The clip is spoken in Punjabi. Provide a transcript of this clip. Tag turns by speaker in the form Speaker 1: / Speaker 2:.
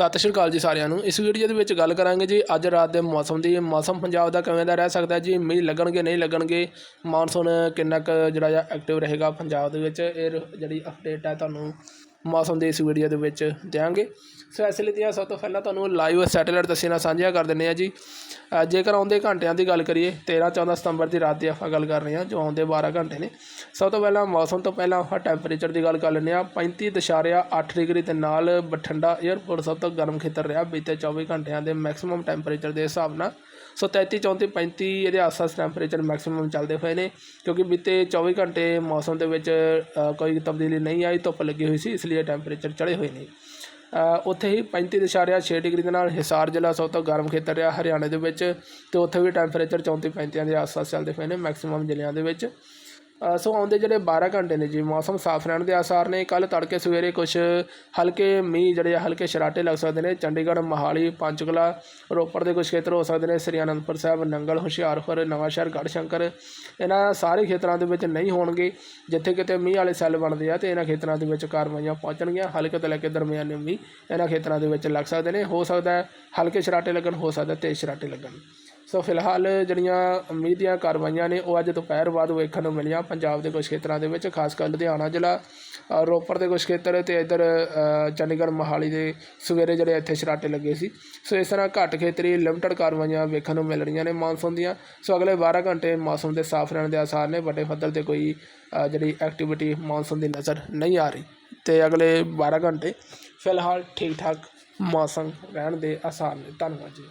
Speaker 1: ਸਤਿ ਸ਼੍ਰੀ ਅਕਾਲ ਜੀ ਸਾਰਿਆਂ ਨੂੰ। ਇਸ ਵੀਡੀਓ ਦੇ ਵਿੱਚ ਗੱਲ ਕਰਾਂਗੇ ਜੀ, ਅੱਜ ਰਾਤ ਦੇ ਮੌਸਮ ਦੀ। ਮੌਸਮ ਪੰਜਾਬ ਦਾ ਕਿਵੇਂ ਦਾ ਰਹਿ ਸਕਦਾ ਜੀ? ਮੀਂਹ ਲੱਗਣਗੇ, ਨਹੀਂ ਲੱਗਣਗੇ? ਮੌਨਸੂਨ ਕਿੰਨਾ ਕੁ ਜਿਹੜਾ ਆ ਐਕਟਿਵ ਰਹੇਗਾ ਪੰਜਾਬ ਦੇ ਵਿੱਚ? ਇਹ ਰ- ਜਿਹੜੀ ਅਪਡੇਟ ਹੈ ਤੁਹਾਨੂੰ ਮੌਸਮ ਦੀ ਇਸ ਵੀਡੀਓ ਦੇ ਵਿੱਚ ਦਿਆਂਗੇ। ਸੋ ਇਸ ਲਈ ਦੀਆਂ ਸਭ ਤੋਂ ਪਹਿਲਾਂ ਤੁਹਾਨੂੰ ਲਾਈਵ ਸੈਟੇਲਾਈਟ ਤਸਵੀਰਾਂ ਸਾਂਝੀਆਂ ਕਰ ਦਿੰਦੇ ਆ ਜੀ। ਜੇਕਰ ਆਉਂਦੇ ਘੰਟਿਆਂ ਦੀ ਗੱਲ ਕਰੀਏ 13 14 ਸਤੰਬਰ ਦੀ ਰਾਤ ਦੀ ਆਪਾਂ ਗੱਲ ਕਰ ਰਹੇ ਹਾਂ, ਜੋ ਆਉਂਦੇ 12 ਘੰਟੇ ਨੇ। ਸਭ ਤੋਂ ਪਹਿਲਾਂ ਮੌਸਮ ਤੋਂ ਪਹਿਲਾਂ ਆਪਾਂ ਟੈਂਪਰੇਚਰ ਦੀ ਗੱਲ ਕਰ ਲੈਂਦੇ ਹਾਂ। 35.8 ਡਿਗਰੀ ਦੇ ਨਾਲ ਬਠਿੰਡਾ 에ਅਰਪੋਰਟ ਸਭ ਤੋਂ ਗਰਮ ਖੇਤਰ ਰਿਹਾ ਬੀਤੇ 24 ਘੰਟਿਆਂ ਦੇ ਮੈਕਸਿਮਮ ਟੈਂਪਰੇਚਰ ਦੇ ਹਿਸਾਬ ਨਾਲ। ਸੋ 33 34 35 ਇਹਦੇ ਆਸ-ਪਾਸ ਟੈਂਪਰੇਚਰ ਮੈਕਸਿਮਮ ਚੱਲਦੇ ਹੋਏ ਨੇ, ਕਿਉਂਕਿ ਬੀਤੇ 24 ਘੰਟੇ ਮੌਸਮ ਦੇ ਵਿੱਚ ਕੋਈ ਤਬਦੀਲੀ ਨਹੀਂ ਆਈ, ਧੁੱਪ ਲੱਗੀ ਹੋਈ ਸੀ, ਇਸ ਲਈ ਟੈਂਪਰੇਚਰ ਚੜੇ ਹੋਏ ਨੇ। ਉੱਥੇ ਹੀ 35.6 ਡਿਗਰੀ ਦੇ ਨਾਲ ਹਿਸਾਰ ਜ਼ਿਲ੍ਹਾ ਸਭ ਤੋਂ ਗਰਮ ਖੇਤਰ ਰਿਹਾ ਹਰਿਆਣੇ ਦੇ ਵਿੱਚ ਤੇ ਉੱਥੇ ਵੀ ਟੈਂਪਰੇਚਰ 34 35 ਦੇ ਆਸ-ਪਾਸ ਚੱਲਦੇ ਪਏ ਨੇ ਮੈਕਸਿਮਮ ਜ਼ਿਲ੍ਹਿਆਂ ਦੇ ਵਿੱਚ। ਸੋ ਆਉਂਦੇ ਜਿਹੜੇ 12 ਘੰਟੇ ਨੇ ਜੀ, ਮੌਸਮ ਸਾਫ਼ ਰਹਿਣ ਦੇ ਆਸਾਰ ਨੇ। ਕੱਲ ਤੜਕੇ ਸਵੇਰੇ ਕੁਝ ਹਲਕੇ ਮੀਂਹ ਜਿਹੜੇ ਆ, ਹਲਕੇ ਸ਼ਰਾਟੇ ਲੱਗ ਸਕਦੇ ਨੇ। ਚੰਡੀਗੜ੍ਹ, ਮੋਹਾਲੀ, ਪੰਚਕੁਲਾ, ਰੋਪੜ ਦੇ ਕੁਝ ਖੇਤਰ ਹੋ ਸਕਦੇ ਨੇ। ਸ੍ਰੀ ਅਨੰਦਪੁਰ ਸਾਹਿਬ, ਨੰਗਲ, ਹੁਸ਼ਿਆਰਪੁਰ ਨਵਾਂਸ਼ਹਿਰ ਗੜ੍ਹਸ਼ੰਕਰ ਇਹਨਾਂ ਸਾਰੇ ਖੇਤਰਾਂ ਦੇ ਵਿੱਚ ਨਹੀਂ ਹੋਣਗੇ। ਜਿੱਥੇ ਕਿਤੇ ਮੀਂਹ ਵਾਲੇ ਸੈੱਲ ਬਣਦੇ ਆ ਤੇ ਇਹਨਾਂ ਖੇਤਰਾਂ ਦੇ ਵਿੱਚ ਕਾਰਵਾਈਆਂ ਪਹੁੰਚਣਗੀਆਂ। ਹਲਕੇ ਤੋਂ ਲੈ ਕੇ ਦਰਮਿਆਨੇ ਮੀਂਹ ਇਹਨਾਂ ਖੇਤਰਾਂ ਦੇ ਵਿੱਚ ਲੱਗ ਸਕਦੇ ਨੇ। ਹੋ ਸਕਦਾ ਹੈ ਹਲਕੇ ਸ਼ਰਾਟੇ ਲੱਗਣ, ਹੋ ਸਕਦਾ ਤੇਜ਼ ਸ਼ਰਾਟੇ ਲੱਗਣ। ਸੋ ਫਿਲਹਾਲ ਜਿਹੜੀਆਂ ਮੀਂਹ ਦੀਆਂ ਕਾਰਵਾਈਆਂ ਨੇ, ਉਹ ਅੱਜ ਦੁਪਹਿਰ ਬਾਅਦ ਵੇਖਣ ਨੂੰ ਮਿਲੀਆਂ। ਪੰਜਾਬ ਦੇ ਕੁਝ ਖੇਤਰਾਂ ਦੇ ਵਿੱਚ, ਖਾਸ ਕਰ ਲੁਧਿਆਣਾ ਜ਼ਿਲ੍ਹਾ ਰੋਪੜ ਦੇ ਕੁਝ ਖੇਤਰ ਤੇ ਇੱਧਰ ਚੰਡੀਗੜ੍ਹ ਮੋਹਾਲੀ ਦੇ ਸਵੇਰੇ ਜਿਹੜੇ ਇੱਥੇ ਸ਼ਰਾਟੇ ਲੱਗੇ ਸੀ। ਸੋ ਇਸ ਤਰ੍ਹਾਂ ਘੱਟ ਖੇਤਰੀ ਲਿਮਟਡ ਕਾਰਵਾਈਆਂ ਵੇਖਣ ਨੂੰ ਮਿਲ ਰਹੀਆਂ ਨੇ ਮੌਨਸੂਨ ਦੀਆਂ। ਸੋ ਅਗਲੇ 12 ਘੰਟੇ ਮੌਸਮ ਦੇ ਸਾਫ਼ ਰਹਿਣ ਦੇ ਆਸਾਰ ਨੇ, ਵੱਡੇ ਪੱਧਰ ਤੇ ਕੋਈ ਜਿਹੜੀ ਐਕਟੀਵਿਟੀ ਮੌਨਸੂਨ ਦੀ ਨਜ਼ਰ ਨਹੀਂ ਆ ਰਹੀ। ਤੇ ਅਗਲੇ 12 ਘੰਟੇ ਫਿਲਹਾਲ ਠੀਕ ਠਾਕ ਮੌਸਮ ਰਹਿਣ ਦੇ ਆਸਾਰ ਨੇ। ਧੰਨਵਾਦ ਜੀ।